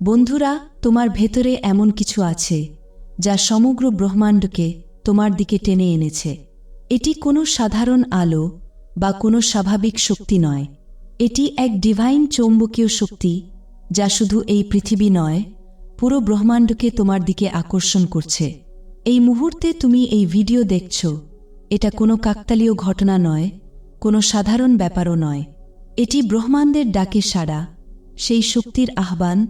বন্ধুরা, তোমার ভেতরে এমন কিছু আছে, যা সমগ্র ব্রহ্মাণ্ডকে তোমার দিকে টেনে এনেছে। এটি কোনো সাধারণ আলো বা কোনো স্বাভাবিক শক্তি নয়। এটি এক ডিভাইন চৌম্বকীয় শক্তি, যা শুধু এই পৃথিবী নয়, পুরো ব্রহ্মাণ্ডকে তোমার দিকে আকর্ষণ করছে। এই মুহূর্তে তুমি এই ভিডিও দেখছ, এটা কোনো কাকতালীয় ঘটনা নয়, কোনো সাধারণ ব্যাপারও নয়। এটি ব্রহ্মাণ্ডের ডাকে সাড়া, সেই শক্তির আহ্বান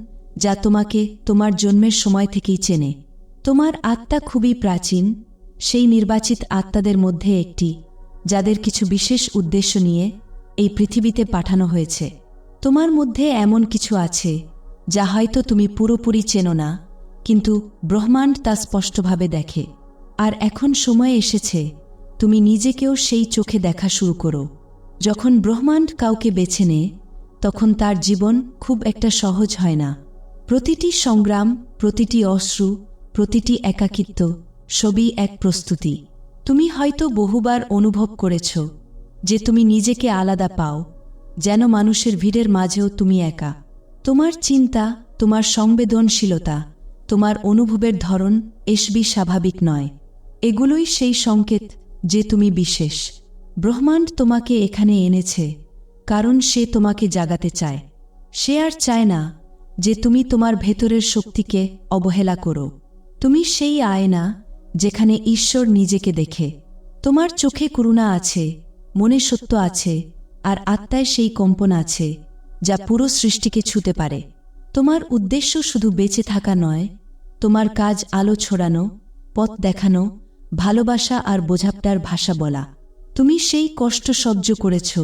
যা তোমাকে তোমার জন্মের সময় থেকেই চেনে। তোমার আত্মা খুবই প্রাচীন, সেই নির্বাচিত আত্মাদের মধ্যে একটি, যাদের কিছু বিশেষ উদ্দেশ্য নিয়ে এই পৃথিবীতে পাঠানো হয়েছে। তোমার মধ্যে এমন কিছু আছে, যা হয়তো তুমি পুরোপুরি চেনো না, কিন্তু ব্রহ্মাণ্ড তা স্পষ্টভাবে দেখে। আর এখন সময় এসেছে, তুমি নিজেকেও সেই চোখে দেখা শুরু করো। যখন ব্রহ্মাণ্ড কাউকে বেছে নেয় তখন তার জীবন খুব একটা সহজ হয় না। প্রতিটি সংগ্রাম, প্রতিটি অশ্রু, প্রতিটি একাকিত্ব সবই এক প্রস্তুতি। তুমি হয়তো বহুবার অনুভব করেছ যে তুমি নিজেকে আলাদা পাও, যেন মানুষের ভিড়ের মাঝেও তুমি একা। তোমার চিন্তা, তোমার সংবেদনশীলতা, তোমার অনুভবের ধরন এসবি স্বাভাবিক নয়। এগুলোই সেই সংকেত যে তুমি বিশেষ। ব্রহ্মাণ্ড তোমাকে এখানে এনেছে, কারণ সে তোমাকে জাগাতে চায়। সে আর চায় না যে তুমি তোমার ভেতরের শক্তিকে অবহেলা করো। তুমি সেই আয়না যেখানে ঈশ্বর নিজেকে দেখে। তোমার চোখে করুণা আছে, মনে সত্য আছে, আর আত্মায় সেই কম্পন আছে, যা পুরো সৃষ্টিকে ছুতে পারে। তোমার উদ্দেশ্য শুধু বেঁচে থাকা নয়, তোমার কাজ আলো ছড়ানো, পথ দেখানো, ভালোবাসা আর বোঝাপটার ভাষা বলা। তুমি সেই কষ্ট সহ্য করেছ,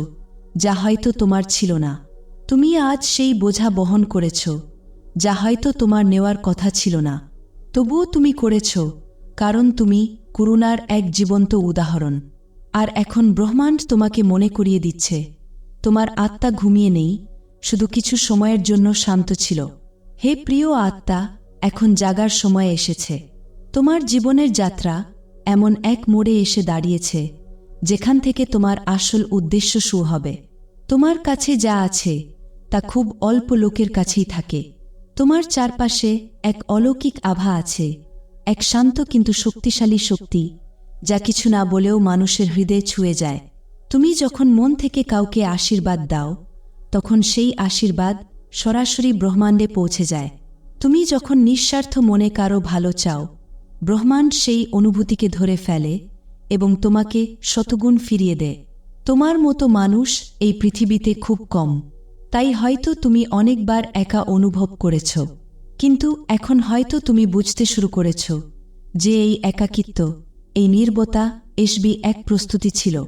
যা হয়তো তোমার ছিল না। তুমি আজ সেই বোঝা বহন করেছ, যা হয়তো তোমার নেওয়ার কথা ছিল না। তবুও তুমি করেছ, কারণ তুমি করুণার এক জীবন্ত উদাহরণ। আর এখন ব্রহ্মাণ্ড তোমাকে মনে করিয়ে দিচ্ছে, তোমার আত্মা ঘুমিয়ে নেই, শুধু কিছু সময়ের জন্য শান্ত ছিল। হে প্রিয় আত্মা, এখন জাগার সময় এসেছে। তোমার জীবনের যাত্রা এমন এক মোড়ে এসে দাঁড়িয়েছে, যেখান থেকে তোমার আসল উদ্দেশ্য শুরু হবে। তোমার কাছে যা আছে তা খুব অল্প লোকের কাছেই থাকে। তোমার চারপাশে এক অলৌকিক আভা আছে, এক শান্ত কিন্তু শক্তিশালী শক্তি, যা কিছু না বলেও মানুষের হৃদয়ে ছুঁয়ে যায়। তুমি যখন মন থেকে কাউকে আশীর্বাদ দাও, তখন সেই আশীর্বাদ সরাসরি ব্রহ্মাণ্ডে পৌঁছে যায়। তুমি যখন নিঃস্বার্থ মনে কারও ভালো চাও, ব্রহ্মাণ্ড সেই অনুভূতিকে ধরে ফেলে এবং তোমাকে শতগুণ ফিরিয়ে দেয়। তোমার মতো মানুষ এই পৃথিবীতে খুব কম। তাই হয়তো তুমি অনেকবার একা অনুভব করেছ। কিন্তু এখন হয়তো তুমি বুঝতে শুরু করেছ যে এই একাকিত্ব, এই নির্বতা এসবি এক প্রস্তুতি ছিল।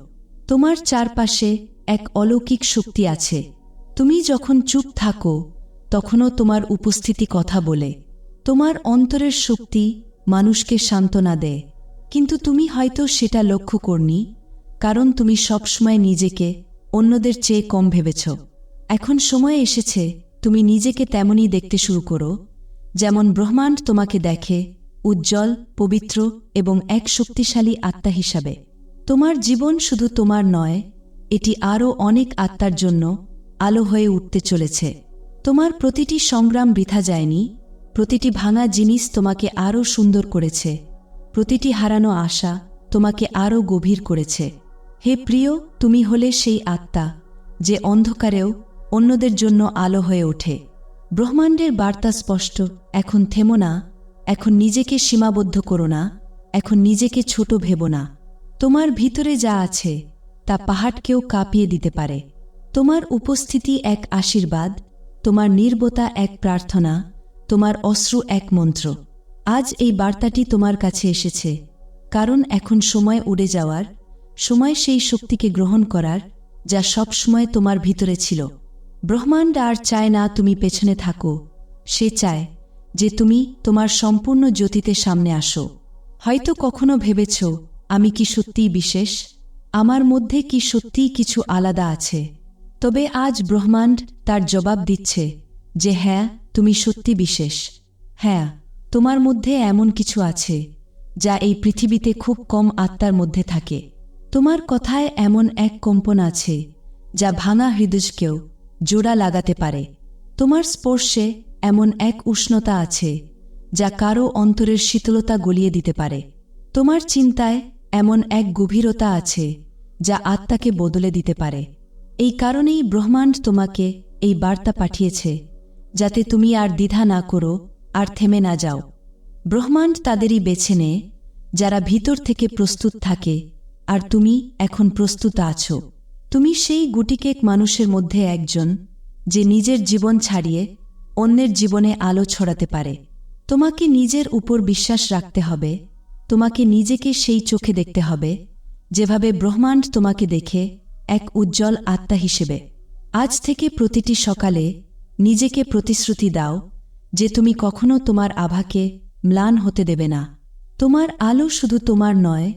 তোমার চারপাশে এক অলৌকিক শক্তি আছে। তুমি যখন চুপ থাকো, তখনও তোমার উপস্থিতি কথা বলে। তোমার অন্তরের শক্তি মানুষকে সান্ত্বনা দেয়। কিন্তু তুমি হয়তো সেটা লক্ষ্য করনি, কারণ তুমি সবসময় নিজেকে অন্যদের চেয়ে কম ভেবেছ। এখন সময় এসেছে, তুমি নিজেকে তেমনই দেখতে শুরু করো। যেমন ব্রহ্মাণ্ড তোমাকে দেখে, উজ্জ্বল, পবিত্র এবং এক শক্তিশালী আত্মা হিসাবে। তোমার জীবন শুধু তোমার নয়, এটি আরও অনেক আত্মার জন্য আলো হয়ে উঠতে চলেছে। তোমার প্রতিটি সংগ্রাম বৃথা যায়নি, প্রতিটি ভাঙা জিনিস তোমাকে আরও সুন্দর করেছে, প্রতিটি হারানো আশা তোমাকে আরও গভীর করেছে। হে প্রিয়, তুমি হলে সেই আত্মা, যে অন্ধকারেও অন্যদের জন্য আলো হয়ে ওঠে। ব্রহ্মাণ্ডের বার্তা স্পষ্ট, এখন থেমো না, এখন নিজেকে সীমাবদ্ধ করো না, এখন নিজেকে ছোট ভেব না। তোমার ভিতরে যা আছে, তা পাহাড়কেও কাঁপিয়ে দিতে পারে। তোমার উপস্থিতি এক আশীর্বাদ, তোমার নির্বতা এক প্রার্থনা, তোমার অশ্রু এক মন্ত্র। আজ এই বার্তাটি তোমার কাছে এসেছে, কারণ এখন সময় উড়ে যাওয়ার, সময় সেই শক্তিকে গ্রহণ করার, যা সবসময় তোমার ভিতরে ছিল। ব্রহ্মাণ্ড আর চায় না তুমি পেছনে থাকো। সে চায় যে তুমি তোমার সম্পূর্ণ জ্যোতিতে সামনে আসো। হয়তো কখনো ভেবেছ, আমি কি সত্যিই বিশেষ? আমার মধ্যে কি সত্যিই কিছু আলাদা আছে? তবে আজ ব্রহ্মাণ্ড তার জবাব দিচ্ছে যে হ্যাঁ তুমি সত্যি বিশেষ। হ্যাঁ তোমার মধ্যে এমন কিছু আছে যা এই পৃথিবীতে খুব কম আত্মার মধ্যে থাকে। তোমার কথায় এমন এক কম্পন আছে যা ভাঙা হৃদয়কেও জোড়া লাগাতে পারে। তোমার স্পর্শে এমন এক উষ্ণতা আছে, যা কারও অন্তরের শীতলতা গলিয়ে দিতে পারে। তোমার চিন্তায় এমন এক গভীরতা আছে, যা আত্মাকে বদলে দিতে পারে। এই কারণেই ব্রহ্মাণ্ড তোমাকে এই বার্তা পাঠিয়েছে, যাতে তুমি আর দ্বিধা না করো আর থেমে না যাও। ব্রহ্মাণ্ড তাদেরই বেছে নেয়, যারা ভিতর থেকে প্রস্তুত থাকে, আর তুমি এখন প্রস্তুত আছো। তুমি সেই গুটিকেক মানুষের মধ্যে একজন, যে নিজের জীবন ছাড়িয়ে অন্যের জীবনে আলো ছড়াতে পারে। তোমাকে নিজের উপর বিশ্বাস রাখতে হবে, তোমাকে নিজেকে সেই চোখে দেখতে হবে, যেভাবে ব্রহ্মাণ্ড তোমাকে দেখে এক উজ্জ্বল আত্মা হিসেবে। আজ থেকে প্রতিটি সকালে নিজেকে প্রতিশ্রুতি দাও, যে তুমি কখনো তোমার আভাকে ম্লান হতে দেবে না। তোমার আলো শুধু তোমার নয়,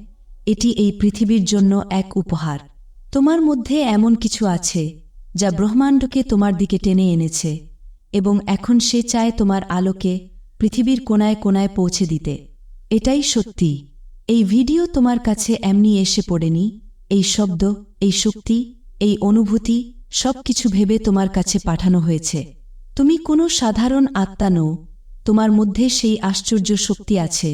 এটি এই পৃথিবীর জন্য এক উপহার। তোমার মধ্যে এমন কিছু আছে যা ব্রহ্মাণ্ডকে তোমার দিকে টেনে এনেছে এবং এখন সে চায় তোমার আলোকে পৃথিবীর কোনায় কোনায় পৌঁছে দিতে। এটাই সত্যি। এই ভিডিও তোমার কাছে এমনি এসে পড়েনি, এই শব্দ, এই শক্তি, এই অনুভূতি সব কিছু ভেবে তোমার কাছে পাঠানো হয়েছে। তুমি কোনো সাধারণ আত্মা নও, তোমার মধ্যে সেই আশ্চর্য শক্তি আছে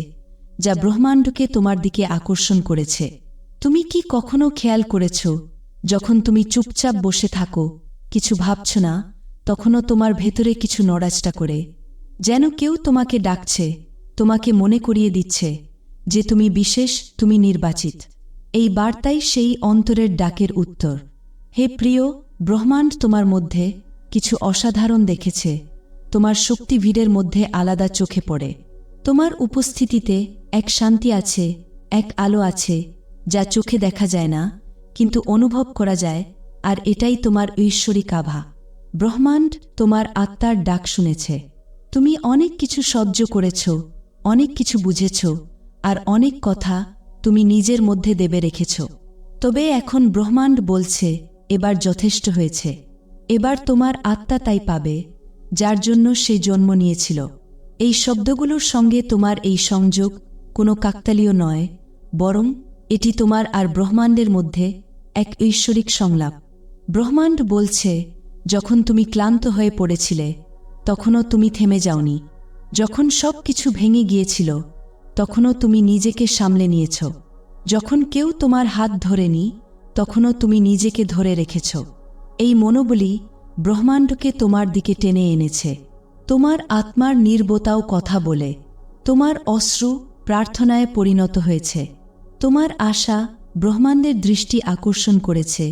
যা ব্রহ্মাণ্ডকে তোমার দিকে আকর্ষণ করেছে। তুমি কি কখনো খেয়াল করেছ, যখন তুমি চুপচাপ বসে থাকো, কিছু ভাবছ না, তখনও তোমার ভেতরে কিছু নড়াচটা করে? যেন কেউ তোমাকে ডাকছে, তোমাকে মনে করিয়ে দিচ্ছে যে তুমি বিশেষ, তুমি নির্বাচিত। এই বার্তাই সেই অন্তরের ডাকের উত্তর। হে প্রিয়, ব্রহ্মাণ্ড তোমার মধ্যে কিছু অসাধারণ দেখেছে, তোমার শক্তি ভিড়ের মধ্যে আলাদা চোখে পড়ে। তোমার উপস্থিতিতে এক শান্তি আছে, এক আলো আছে যা চোখে দেখা যায় না, কিন্তু অনুভব করা যায়, আর এটাই তোমার ঐশ্বরিক আভা। ব্রহ্মাণ্ড তোমার আত্মার ডাক শুনেছে। তুমি অনেক কিছু সহ্য করেছ, অনেক কিছু বুঝেছ, আর অনেক কথা তুমি নিজের মধ্যে দেবে রেখেছ। তবে এখন ব্রহ্মাণ্ড বলছে, এবার যথেষ্ট হয়েছে। এবার তোমার আত্মা তাই পাবে, যার জন্য সে জন্ম নিয়েছিল। এই শব্দগুলোর সঙ্গে তোমার এই সংযোগ কোনো কাকতালীয় নয়, বরং এটি তোমার আর ব্রহ্মাণ্ডের মধ্যে এক ঐশ্বরিক সংলাপ। ব্রহ্মাণ্ড বলছে, যখন তুমি ক্লান্ত হয়ে পড়েছিলে, তখনও তুমি থেমে যাওনি। যখন সব কিছু ভেঙে গিয়েছিল, তখনও তুমি নিজেকে সামলে নিয়েছ। যখন কেউ তোমার হাত ধরেনি, তখনও তুমি নিজেকে ধরে রেখেছ। এই মনোবলি ব্রহ্মাণ্ডকে তোমার দিকে টেনে এনেছে। তোমার আত্মার নির্বতাও কথা বলে। তোমার অশ্রু প্রার্থনায় পরিণত হয়েছে। তোমার আশা ব্রহ্মাণ্ডের দৃষ্টি আকর্ষণ করেছে,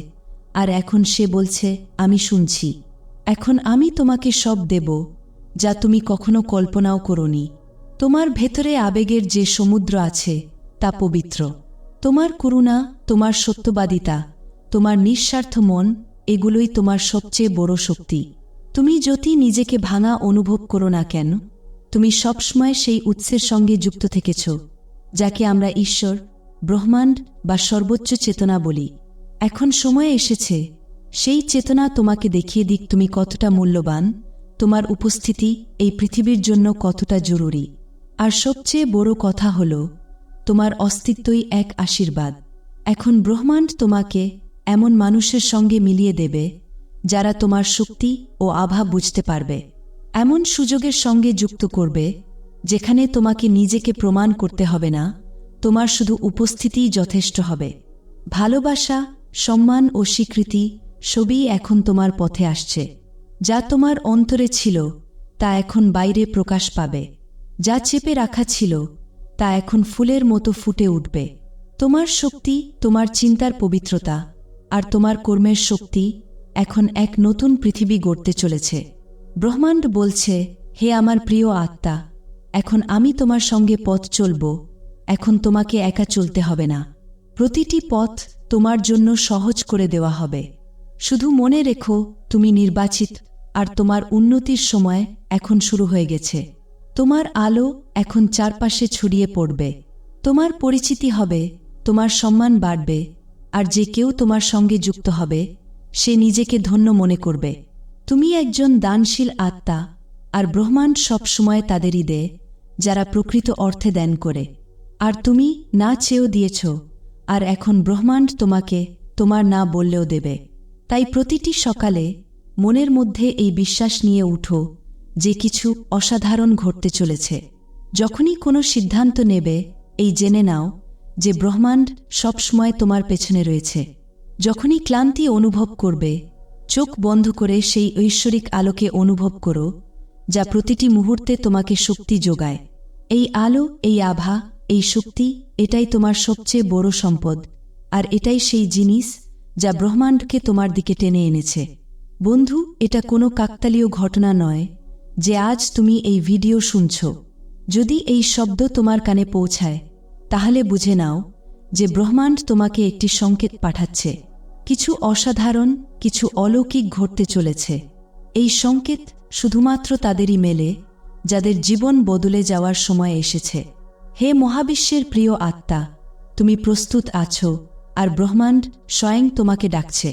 আর এখন সে বলছে, আমি শুনছি। এখন আমি তোমাকে সব দেব, যা তুমি কখনো কল্পনাও করনি। তোমার ভেতরে আবেগের যে সমুদ্র আছে, তা পবিত্র। তোমার করুণা, তোমার সত্যবাদিতা, তোমার নিঃস্বার্থ মন, এগুলোই তোমার সবচেয়ে বড় শক্তি। তুমি যদি নিজেকে ভাঙা অনুভব করো না কেন, তুমি সবসময় সেই উৎসের সঙ্গে যুক্ত থেকেছ, যাকে আমরা ঈশ্বর ব্রহ্মাণ্ড বা সর্বোচ্চ চেতনা বলি। এখন সময় এসেছে। সেই চেতনা তোমাকে দেখিয়ে দিক তুমি কতটা মূল্যবান, তোমার উপস্থিতি এই পৃথিবীর জন্য কতটা জরুরি। আর সবচেয়ে বড় কথা হল, তোমার অস্তিত্বই এক আশীর্বাদ। এখন ব্রহ্মাণ্ড তোমাকে এমন মানুষের সঙ্গে মিলিয়ে দেবে, যারা তোমার শক্তি ও আভা বুঝতে পারবে। এমন সুযোগের সঙ্গে যুক্ত করবে, যেখানে তোমাকে নিজেকে প্রমাণ করতে হবে না তোমার শুধু উপস্থিতিই যথেষ্ট হবে। ভালোবাসা, সম্মান ও স্বীকৃতি সবই এখন তোমার পথে আসছে। যা তোমার অন্তরে ছিল, তা এখন বাইরে প্রকাশ পাবে। যা চেপে রাখা ছিল, তা এখন ফুলের মতো ফুটে উঠবে। তোমার শক্তি, তোমার চিন্তার পবিত্রতা আর তোমার কর্মের শক্তি এখন এক নতুন পৃথিবী গড়তে চলেছে। ব্রহ্মাণ্ড বলছে, হে আমার প্রিয় আত্মা, এখন আমি তোমার সঙ্গে পথ চলব এখন তোমাকে একা চলতে হবে না। প্রতিটি পথ তোমার জন্য সহজ করে দেওয়া হবে। শুধু মনে রেখো, তুমি নির্বাচিত, আর তোমার উন্নতির সময় এখন শুরু হয়ে গেছে। তোমার আলো এখন চারপাশে ছড়িয়ে পড়বে। তোমার পরিচিতি হবে, তোমার সম্মান বাড়বে, আর যে কেউ তোমার সঙ্গে যুক্ত হবে, সে নিজেকে ধন্য মনে করবে। তুমি একজন দানশীল আত্মা, আর ব্রহ্মাণ্ড সবসময় তাদেরই দেয়, যারা প্রকৃত অর্থে দেন করে। আর তুমি না চেয়েও দিয়েছ, আর এখন ব্রহ্মাণ্ড তোমাকে তোমার না বললেও দেবে। তাই প্রতিটি সকালে মনের মধ্যে এই বিশ্বাস নিয়ে উঠো যে কিছু অসাধারণ ঘটতে চলেছে। যখনই কোনো সিদ্ধান্ত নেবে, এই জেনে নাও যে ব্রহ্মাণ্ড সবসময় তোমার পেছনে রয়েছে। যখনই ক্লান্তি অনুভব করবে, চোখ বন্ধ করে সেই ঐশ্বরিক আলোকে অনুভব করো, যা প্রতিটি মুহূর্তে তোমাকে শক্তি যোগায়। এই আলো, এই আভা এই শক্তি এটাই তোমার সবচেয়ে বড় সম্পদ, আর এটাই সেই জিনিস যা ব্রহ্মাণ্ডকে তোমার দিকে টেনে এনেছে। বন্ধু, এটা কোনো কাকতালীয় ঘটনা নয় যে আজ তুমি এই ভিডিও শুনছ। যদি এই শব্দ তোমার কানে পৌঁছায়, তাহলে বুঝে নাও যে ব্রহ্মাণ্ড তোমাকে একটি সংকেত পাঠাচ্ছে। কিছু অসাধারণ, কিছু অলৌকিক ঘটতে চলেছে। এই সংকেত শুধুমাত্র তাদেরই মেলে, যাদের জীবন বদলে যাওয়ার সময় এসেছে। হে মহাবিশ্বের প্রিয় আত্মা তুমি প্রস্তুত আছো আর ব্রহ্মাণ্ড স্বয়ং তোমাকে ডাকছে।